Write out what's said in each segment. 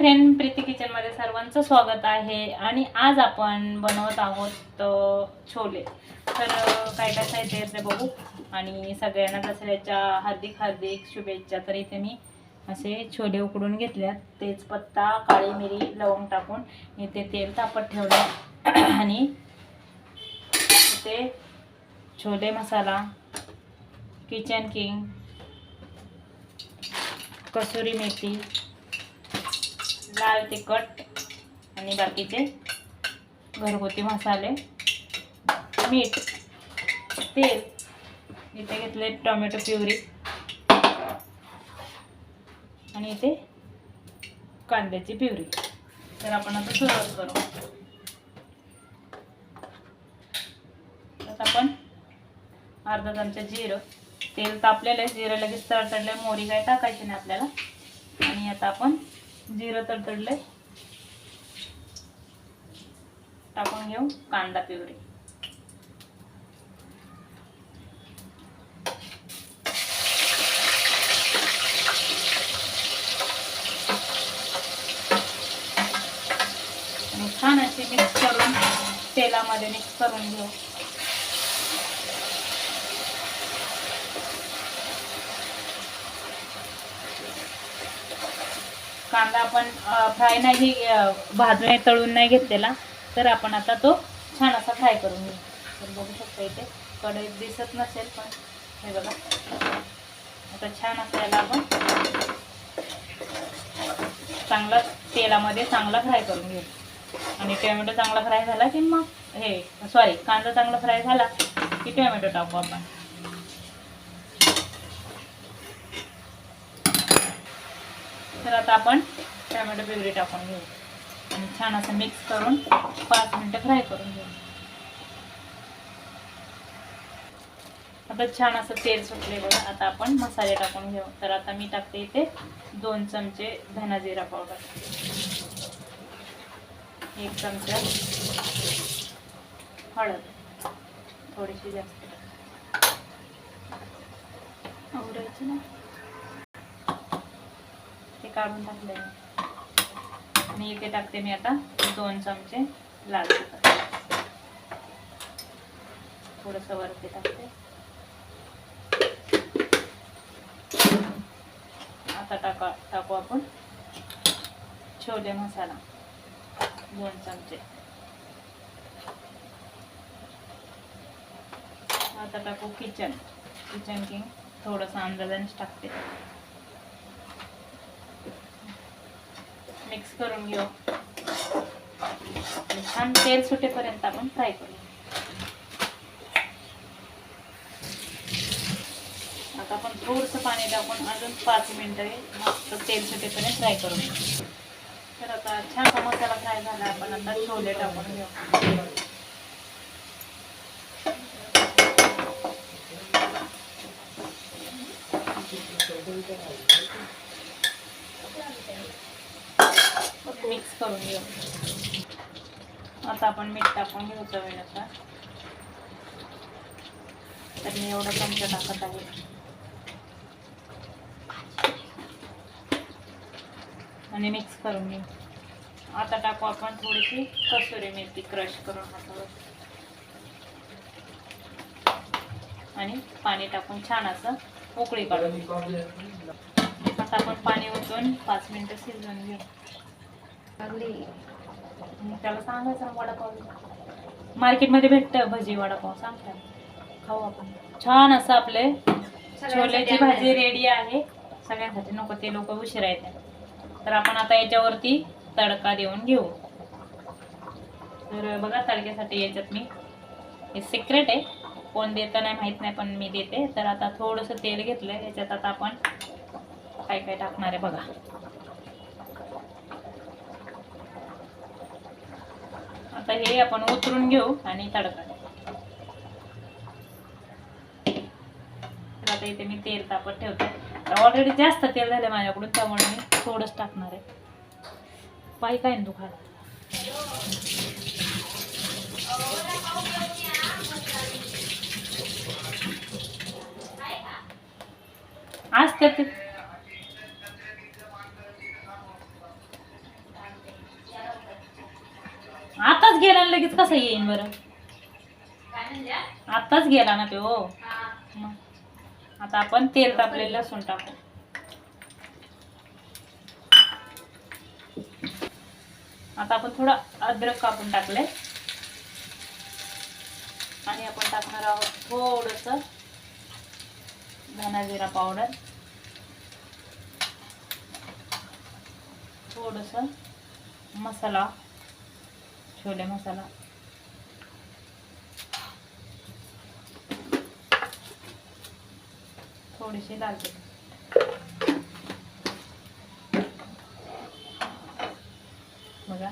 Friend Preeti किचनमध्ये सर्वांचं स्वागत आहे. आणि आज आपण बनवत आहोत छोले. तर काय काय साहित्य आहे ते बघू. आणि सगळ्यांना दसऱ्याच्या हार्दिक हार्दिक शुभेच्छा. तर इथे मी असे छोले उकडून घेतल्यात. तेजपत्ता काळी मिरी लवंग टाकून इथे तेल तापत ठेवलं. आणि इथे छोले मसाला किचन किंग कसुरी मेथी लाल तिखट आणि बाकीचे घरगुती मसाले मीठ तेल इथे घेतले टोमॅटो प्युरी आणि इथे कांद्याची प्युरी. तर आपण आता सुरुवात करू. आता आपण अर्धा चमचा जिरं तेल तापलेलं आहे. जिरं लगेच तडतडलं मोरी काय टाकायची नाही आपल्याला. आणि आता आपण जिरं तडतडलंय. टाकून घेऊ कांदा पिवरी आणि छान अशी मिक्स करून तेलामध्ये मिक्स करून घेऊ. कांदा आपण फ्राय नाही भाजून नाही, तळून नाही घेतलेला तर आपण आता तो छान असा फ्राय करून घेऊ. तर बघू शकता इथे कढईत दिसत नसेल पण हे बघा. आता छान असायला आपण चांगला तेलामध्ये चांगला फ्राय करून घेऊ. आणि टोमॅटो चांगला फ्राय झाला की मग हे सॉरी कांदा चांगला फ्राय झाला की टोमॅटो टाकू आपण. तर आता आपण टोमॅटो पिवरी टाकून घेऊ. आणि छान असं मिक्स करून पाच मिनटं फ्राय करून घेऊ. आता छान असं तेल सुटले बघा. आता आपण मसाले टाकून घेऊ. तर आता मी टाकते इथे दोन चमचे धना जिरा पावडर एक चमचा हळद. थोडीशी जास्त. आवडायची ना? काढून टाकले मी आणि इथे टाकते मी आता दोन चमचे लाल तिखट. थोडंसं वरती टाकते. आता टाका टाकू आपण छोले मसाला दोन चमचे. आता टाकू किचन. किचन किंग थोडंसं अंदाजानेच टाकते. मिक्स करून घेऊ. आणि छान तेल सुटेपर्यंत आपण फ्राय करू. आता आपण थोडंसं पाणी टाकून अजून पाच मिनिटं मस्त तेल सुटेपर्यंत फ्राय करून घेऊ तर आता छान मसाला फ्राय झाला आपण आता छोले टाकून घेऊ मिक्स करून घेऊ. आता आपण मीठ टाकून घेऊ चवीनुसार तर मी एवढं चमचा टाकत आहे. आणि मिक्स करून घेऊ. आता टाकू आपण थोडीशी कसुरी मेथी क्रश करून हातावर आणि पाणी टाकून छान असं उकळी काढून घेऊ. आता आपण पाणी ओतून पाच मिनिटं शिजवून घेऊ. त्याला सांगायचं ना वडापाव. मार्केटमध्ये भेटतं भजी वडापाव. सांगतात खाऊ आपण. छान असं आपले छोल्याची भाजी रेडी आहे. सगळ्यांसाठी नको ते लोक उशिरा येतात. तर आपण आता याच्यावरती तडका देऊन घेऊ. तर बघा तडक्यासाठी याच्यात मी. हे सिक्रेट आहे. कोण देतं नाही माहीत नाही पण मी देते. तर आता थोडंसं तेल घेतलं याच्यात आता आपण काय काय टाकणार आहे बघा. आता हे आपण उतरून घेऊ आणि तडका आता इथे मी तेल तापत ठेवते. ऑलरेडी जास्त तेल झालं माझ्याकडून त्यामुळे मी थोडंच टाकणार आहे. पाय काय ना दुखायला. असते ते गेला आणि लगेच कसं येईन बरं? आत्ताच गेला ना तो मग. आता आपण तेल तापलेलं लसूण टाकू. आता आपण थोडं अद्रक कापून टाकलंय. आणि आपण टाकणार आहोत थोडस धना जिरा पावडर. थोडस मसाला. छोले मसाला थोडीशी लाल बघा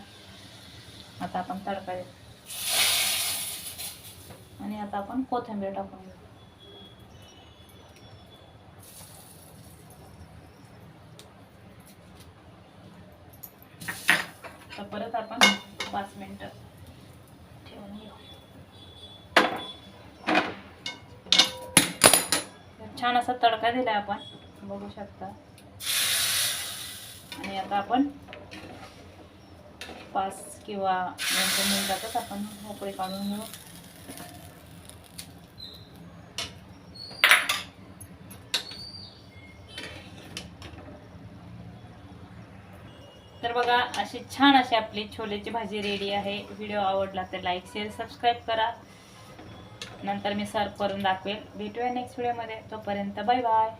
आता आपण तडका आणि आता आपण कोथिंबीर टाकून घेऊ. तर परत आपण पाच मिनटं. ठेवून घेऊ छान असा तडका दिला आपण बघू शकता. आणि आता आपण पाच किंवा दोन तीन मिनिटातच आपण मोकळी काढून घेऊ. तर बघा अशी छान अशी आपली छोलेची भाजी रेडी आहे. व्हिडिओ आवडला तर लाईक शेअर सबस्क्राईब करा. नंतर मी सर्व करून दाखवेल. भेटूया नेक्स्ट व्हिडिओमध्ये तोपर्यंत बाय बाय